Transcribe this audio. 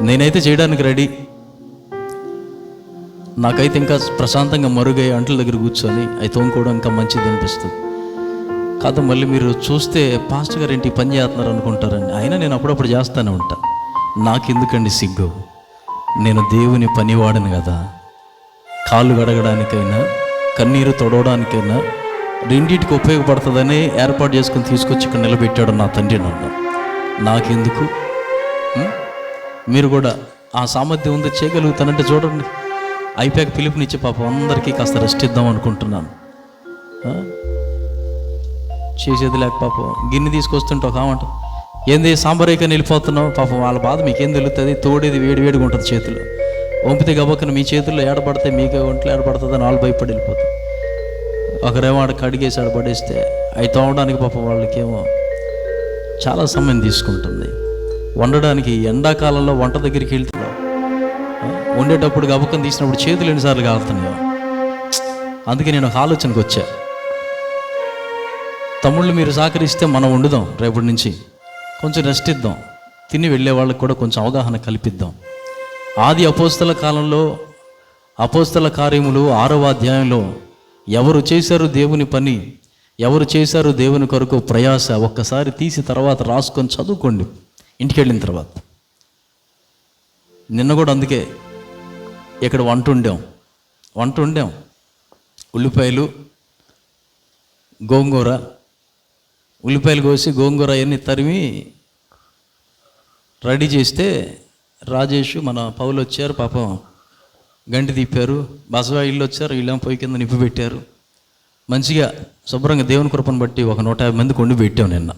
నేనైతే చేయడానికి రెడీ. నాకైతే ఇంకా ప్రశాంతంగా మరుగై అంట్ల దగ్గర కూర్చొని అవి తోముకోవడం ఇంకా మంచిది అనిపిస్తుంది. కాదు మళ్ళీ మీరు చూస్తే పాస్టర్ గారు ఏంటి పని చేస్తున్నారు అనుకుంటారని. అయినా నేను అప్పుడప్పుడు చేస్తూనే ఉంటా. నాకెందుకండి సిగ్గు? నేను దేవుని పనివాడను కదా. కాళ్ళు గడగడానికైనా కన్నీరు తొడవడానికైనా రెండింటికి ఉపయోగపడుతుందని ఏర్పాటు చేసుకుని తీసుకొచ్చి ఇక్కడ నిలబెట్టాడు నా తండ్రి నన్ను. నాకెందుకు? ఉం? మీరు కూడా ఆ సామర్థ్యం ఉందో చేయగలుగుతానంటే చూడండి. అయిపోయాక పిలుపునిచ్చి పాపం అందరికీ కాస్త రెస్ట్ ఇద్దాం అనుకుంటున్నాను. చేసేది లేక పాపం గిన్నె తీసుకొస్తుంటే ఒక ఆమంట ఏంది సాంబారేక వెళ్ళిపోతున్నావు పాపం వాళ్ళ బాధ మీకేం తెలుస్తుంది తోడేది వేడి వేడిగా ఉంటుంది చేతిలో. వంపితే గబక్కన మీ చేతుల్లో ఏడబడితే మీకే ఒంట్లో ఏడబడుతుంది అని వాళ్ళు భయపడి వెళ్ళిపోతారు. ఒకరేమో ఆడ కడిగేసి ఆడ పడేస్తే అవి తోమడానికి పాపం వాళ్ళకేమో చాలా సమయం తీసుకుంటుంది. వండడానికి ఎండాకాలంలో వంట దగ్గరికి వెళ్తున్నావు వండేటప్పుడు గబకం తీసినప్పుడు చేతులు ఎన్నిసార్లు కాలుతున్నాయో? అందుకే నేను ఒక ఆలోచనకు వచ్చా. తమ్ముళ్ళు మీరు సహకరిస్తే మనం వండుదాం రేపటి నుంచి. కొంచెం రెస్ట్ ఇద్దాం. తిని వెళ్ళే వాళ్ళకి కూడా కొంచెం అవగాహన కల్పిద్దాం. ఆది అపోస్తల కాలంలో అపోస్తల కార్యములు ఆరవ అధ్యాయంలో ఎవరు చేశారు దేవుని పని ఎవరు చేశారు దేవుని కొరకు ప్రయాస ఒక్కసారి తీసి తర్వాత రాసుకొని చదువుకోండి. ఇంటికి వెళ్ళిన తర్వాత. నిన్న కూడా అందుకే ఇక్కడ వంట ఉండాం వంట వండాం. ఉల్లిపాయలు గోంగూర ఉల్లిపాయలు కోసి గోంగూర అవన్నీ తరిమి రెడీ చేస్తే రాజేష్ మన పౌలు వచ్చారు పాపం గంటి తిప్పారు బసవా ఇల్లు వచ్చారు ఇళ్ళ పొయ్యి కింద నిప్పి పెట్టారు. మంచిగా శుభ్రంగా దేవుని కృపను బట్టి ఒక నూట యాభై మందికి వండి పెట్టాం నిన్న.